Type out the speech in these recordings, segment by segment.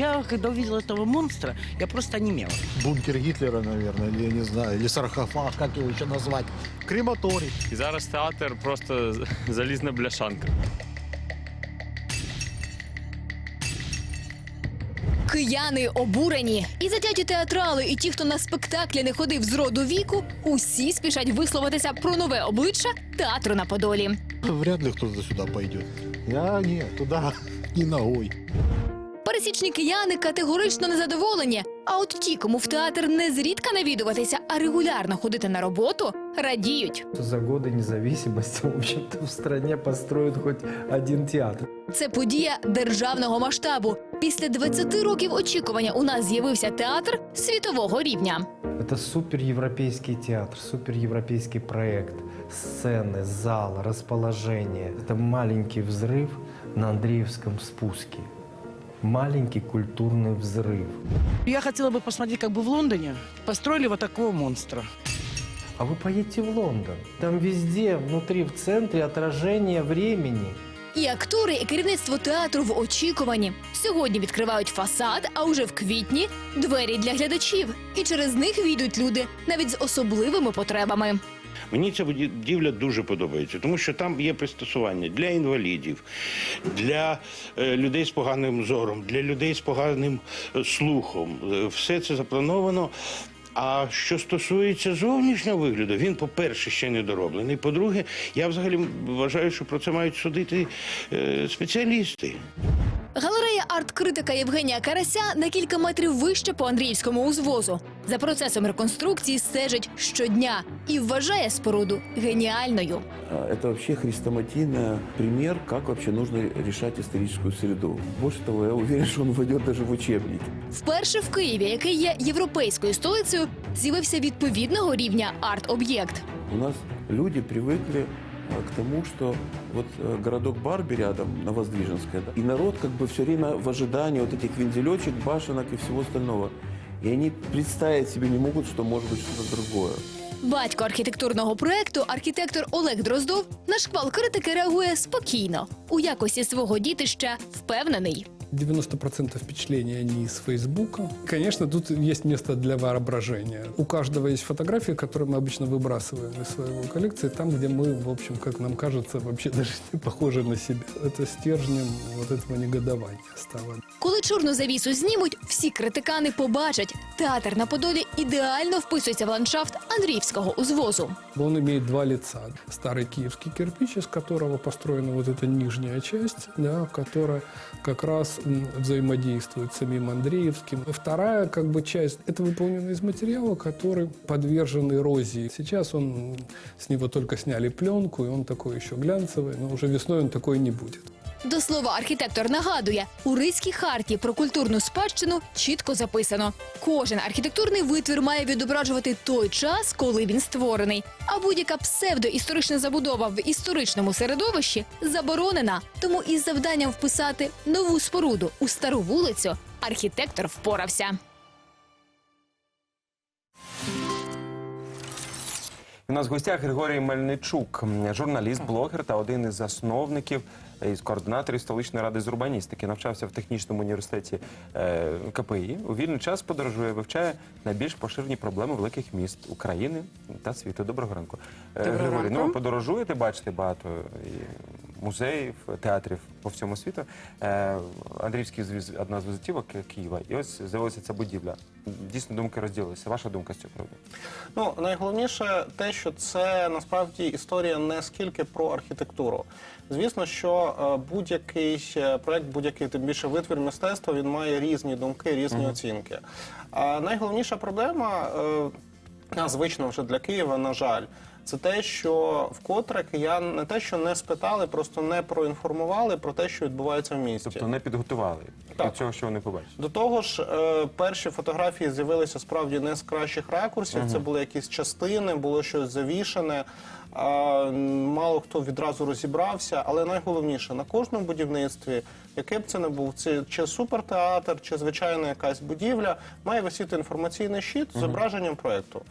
Я, когда увидела этого монстра, я просто онемела. Бункер Гитлера, наверное, или я не знаю, или саркофаг, как его еще назвать. Крематорий. І зараз театр просто залізна бляшанка. Кияни обурені. І затяті театрали, і ті, хто на спектаклі не ходив з роду віку, усі спішать висловитися про нове обличчя театру на Подолі. Вряд ли кто-то сюда пойдет. Я не, туда ни ногой. Пересічні кияни категорично незадоволені. А от ті, кому в театр не зрідка навідуватися, а регулярно ходити на роботу, радіють. За годы независимости, в общем-то, в стране построят хоть один театр. Це подія державного масштабу. Після 20 років очікування у нас з'явився театр світового рівня. Это суперевропейский театр, суперевропейский проект. Сцены, зал, расположение. Это маленький взрыв на Андреевском спуске. Маленький культурный взрыв. Я хотела бы посмотреть, как бы в Лондоне построили вот такого монстра. А вы поедете в Лондон. Там везде, внутри, в центре отражение времени. І актори, і керівництво театру в очікуванні. Сьогодні відкривають фасад, а уже в квітні двері для глядачів. І через них війдуть люди навіть з особливими потребами. Мені ця будівля дуже подобається, тому що там є пристосування для інвалідів, для е, людей з поганим зором, для людей з поганим е, слухом. Е, Все це заплановано. А що стосується зовнішнього вигляду, він, по-перше, ще не дороблений. По-друге, я взагалі вважаю, що про це мають судити спеціалісти. Галерея арт-критика Євгенія Карася на кілька метрів вище по Андріївському узвозу. За процесом реконструкції стежить щодня і вважає споруду геніальною. А, Это вообще хрестоматийный пример, как вообще нужно решать историческую среду. Больше того, я уверен, что он войдет даже в учебники. Вперше в Києві, який є європейською столицею, з'явився відповідного рівня арт-об'єкт. У нас люди привыкли а, к тому, что вот э, городок Барби рядом, на Воздвиженской, да, и народ как бы все время в ожидании вот этих вензелечек, башенок и всего остального. И они представить себе не могут, что может быть что-то другое. Батько архітектурного проекту, архітектор Олег Дроздов, на шквал критики реагує спокійно. У якості свого дітища впевнений. 90% впечатлений они из Фейсбука. Конечно, тут есть место для воображения. У каждого есть фотографии, которые мы обычно выбрасываем из своего коллекции, там, где мы, в общем, как нам кажется, вообще даже не похожи на себя. Это стержнем вот этого негодования стало. Коли чорну завісу знімуть, всі критикани побачать. Театр на Подолі ідеально вписується в ландшафт Андріївського узвозу. Он имеет два лица. Старый киевский кирпич, из которого построена вот эта нижняя часть, да, которая как раз м, взаимодействует с самим Андреевским. Вторая как бы, часть – это выполнена из материала, который подвержен эрозии. Сейчас он, м, с него только сняли пленку, и он такой еще глянцевый, но уже весной он такой не будет. До слова, архітектор нагадує, у Ризькій харті про культурну спадщину чітко записано: кожен архітектурний витвір має відображувати той час, коли він створений. А будь-яка псевдоісторична забудова в історичному середовищі заборонена. Тому із завданням вписати нову споруду у стару вулицю архітектор впорався. У нас в гостях Григорій Мельничук, журналіст, блогер та один із засновників із координаторів столичної ради з урбаністики. Навчався в технічному університеті е, КПІ. У вільний час подорожує, вивчає найбільш поширені проблеми великих міст України та світу. Доброго ранку. Е, Доброго Григорій, ранку. ну ви подорожуєте, бачите багато і музеїв, театрів по всьому світу. Е, Андріївський звіз одна з візитівок Києва. І ось з'явилася ця будівля. Дійсно, думки розділилися. Ваша думка з цього приводу? Ну, найголовніше те, що це насправді історія не скільки про архітектуру. Звісно, що е, будь-який е, проект, будь-який тим більше витвір мистецтва, він має різні думки, різні оцінки. А найголовніша проблема, е, звично вже для Києва, на жаль. Це те, що вкотре киян не те, що не спитали, просто не проінформували про те, що відбувається в місті. Тобто не підготували до цього, що вони побачать. До того ж, е, перші фотографії з'явилися справді не з кращих ракурсів. Це були якісь частини, було щось завішане. А, мало хто відразу розібрався, але найголовніше на кожному будівництві, яке б це не був, це чи супертеатр, чи звичайна якась будівля, має висіти інформаційний щит з зображенням проекту.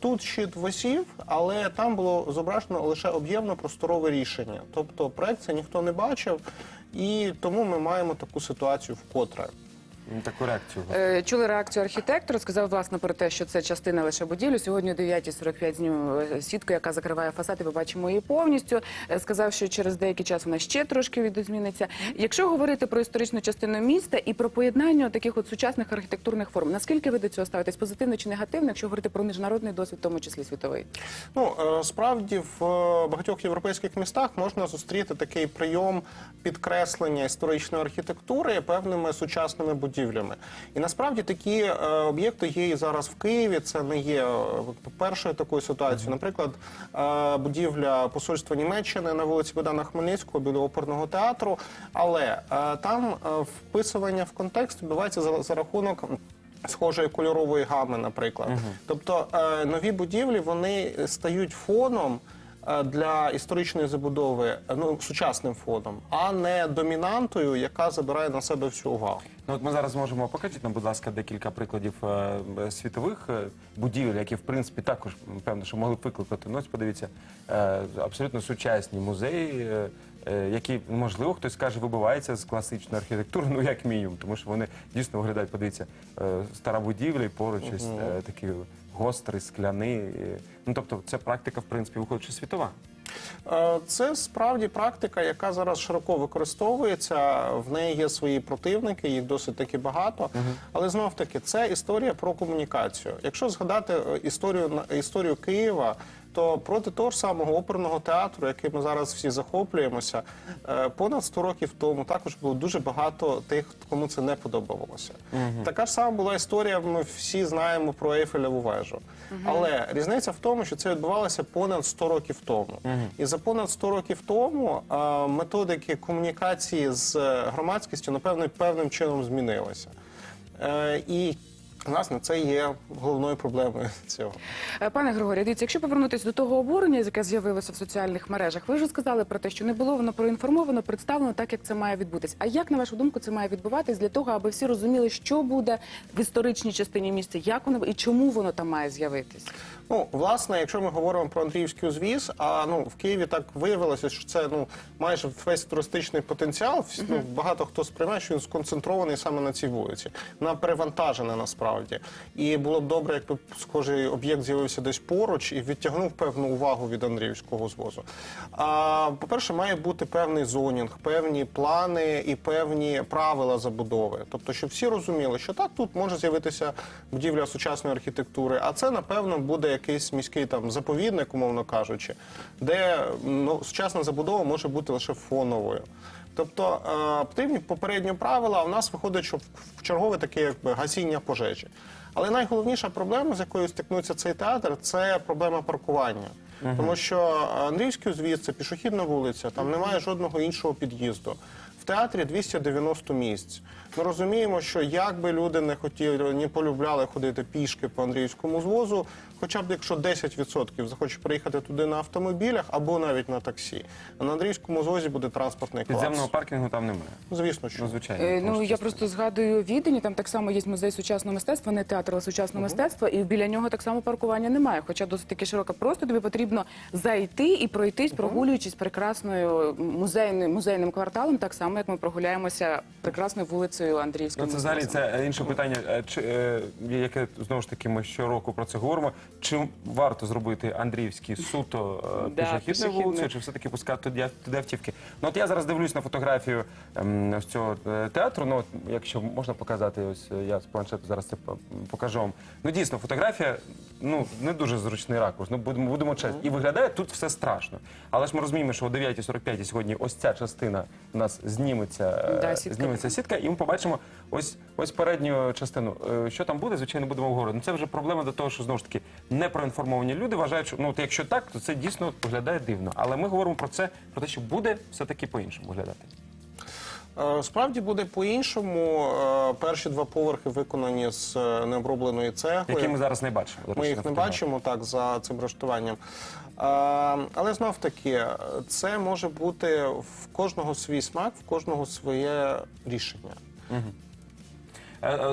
Тут щит висів, але там було зображено лише об'ємно просторове рішення. Тобто проект це ніхто не бачив, і тому ми маємо таку ситуацію вкотре. М, таку реакцію? Е, Чули реакцію архітектора, сказав власне про те, що це частина лише будівлі. Сьогодні о 9.45 знімемо е, сітку, яка закриває фасад, і ви бачимо її повністю. Е, Сказав, що через деякий час вона ще трошки відозміниться. Якщо говорити про історичну частину міста і про поєднання таких от сучасних архітектурних форм, наскільки ви до цього ставитесь позитивно чи негативно, якщо говорити про міжнародний досвід, в тому числі світовий? Ну е, справді в багатьох європейських містах можна зустріти такий прийом підкреслення історичної архітектури певними сучасними будівлями. І насправді такі е, об'єкти є і зараз в Києві. Це не є е, першою такою ситуацією. Наприклад, е, будівля посольства Німеччини на вулиці Богдана Хмельницького біля оперного театру. Але е, там вписування в контекст відбувається за, за рахунок. Схожої кольорової гами, наприклад, тобто е, нові будівлі вони стають фоном для історичної забудови, е, ну сучасним фоном, а не домінантою, яка забирає на себе всю увагу. Ну, от ми зараз можемо покажіть нам, будь ласка, декілька прикладів е, е, світових е, будівель, які в принципі також певно, що могли б викликати. Ну, ось подивіться, е, абсолютно сучасні музеї, е, е, які можливо хтось скаже, вибиваються з класичної архітектури, ну як мінімум, тому що вони дійсно виглядають. Подивіться, е, стара будівля і поруч ось е, такий гострий, скляний. Ну тобто, це практика, в принципі, виходить, світова. Е, Це справді практика, яка зараз широко використовується. В неї є свої противники, їх досить таки багато. Але знов таки це історія про комунікацію. Якщо згадати е, історію історію Києва. То проти того ж самого оперного театру, яким ми зараз всі захоплюємося, е, понад 100 років тому також було дуже багато тих, кому це не подобалося. Така ж сама була історія. Ми всі знаємо про Ейфелеву вежу. Але різниця в тому, що це відбувалося понад 100 років тому. І за понад 100 років тому е, методики комунікації з громадськістю, напевно, певним чином змінилися. Е, І власне це є головною проблемою цього. Е, Пане Григорію, дивіться, якщо повернутися до того обурення, яке з'явилося в соціальних мережах, ви вже сказали про те, що не було воно проінформовано, представлено так, як це має відбутись. А як на вашу думку це має відбуватись для того, аби всі розуміли, що буде в історичній частині міста, як воно і чому воно там має з'явитись? Ну, власне, якщо ми говоримо про Андріївський узвіз, а ну в Києві так виявилося, що це ну майже весь туристичний потенціал. всі- Ну, багато хто сприймає, що він сконцентрований саме на цій вулиці. Вона перевантажена насправді. І було б добре, якби схожий об'єкт з'явився десь поруч і відтягнув певну увагу від Андріївського звозу. А по-перше, має бути певний зонінг, певні плани і певні правила забудови. Тобто, щоб всі розуміли, що так тут може з'явитися будівля сучасної архітектури, а це напевно буде якийсь міський там заповідник, умовно кажучи, де ну, сучасна забудова може бути лише фоновою. Тобто е, потрібні попередні правила, а в нас виходить, що в- чергове таке якби гасіння пожежі. Але найголовніша проблема, з якою стикнуться цей театр, це проблема паркування. Тому що Андріївський узвіз це пішохідна вулиця, там немає жодного іншого під'їзду. В театрі 290 місць. Ми розуміємо, що як би люди не хотіли, не полюбляли ходити пішки по Андріївському звозу, хоча б якщо 10% захоче приїхати туди на автомобілях або навіть на таксі. А на Андріївському звозі буде транспортний клас. Підземного паркінгу там немає. Звісно, що Ну, звичайно. Е, тому ну що я це- просто згадую Відені, там так само є музей сучасного мистецтва, не театр, але сучасного мистецтва, і біля нього так само паркування немає. Хоча досить таки широка. Просто тобі потрібно зайти і пройтись, прогулюючись прекрасною музейним музейним кварталом, так само як ми прогуляємося прекрасною вулицею Андріївською. Ну, це взагалі це е, інше питання, е, чи, е, яке знову ж таки ми щороку про це говоримо. Чи варто зробити Андріївський суто е, Да, пішохідною пішохідною. вулицею, чи все-таки пускати туди, туди автівки? Ну от я зараз дивлюсь на фотографію ем, ось цього е, театру. Ну, от, якщо можна показати, ось е, я з планшету зараз це по- покажу вам. Ну дійсно, фотографія ну не дуже зручний ракурс. Ну будемо будемо чесні. І виглядає тут все страшно. Але ж ми розуміємо, що о 9.45 сьогодні ось ця частина у нас зніметься, е, Да, сітка. зніметься сітка, і ми побачимо ось ось передню частину. Е, Що там буде, звичайно, будемо говорити. Ну, це вже проблема до того, що знову ж таки непроінформовані люди вважають, що ну от якщо так, то це дійсно виглядає дивно. Але ми говоримо про це, про те, що буде все таки по-іншому виглядати. Е, Справді буде по-іншому. Е, Перші два поверхи виконані з е, необробленої цегли. Які ми зараз не бачимо. Ми їх не бачимо так за цим рештуванням. Але знов таки, це може бути в кожного свій смак, в кожного своє рішення. Е,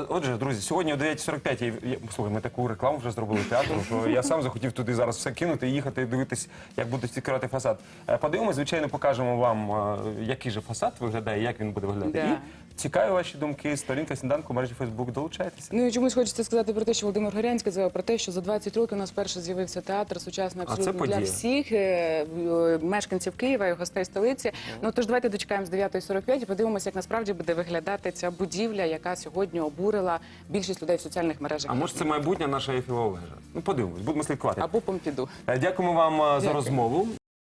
Отже, друзі, сьогодні о 9.45, я- я- слухай, ми таку рекламу вже зробили театру, що я сам захотів туди зараз все кинути і їхати і дивитись, як будуть відкривати фасад. Е, Подивимось, звичайно, покажемо вам, е, який же фасад виглядає, як він буде виглядати. Да. І Цікаві ваші думки. Сторінка сніданку мережі Фейсбук. Долучайтеся. Ну і чомусь хочеться сказати про те, що Володимир Горянський сказав про те, що за 20 років у нас перше з'явився театр сучасний абсолютно для подія. всіх е, е, мешканців Києва і гостей столиці. Ну тож давайте дочекаємо з 9.45 і подивимося, як насправді буде виглядати ця будівля, яка сьогодні обурила більшість людей в соціальних мережах. А може це майбутня наша ефіва? Ну подивимось, будемо слідкувати. або Помпіду. Е, Дякуємо вам е, за Дякую. розмову.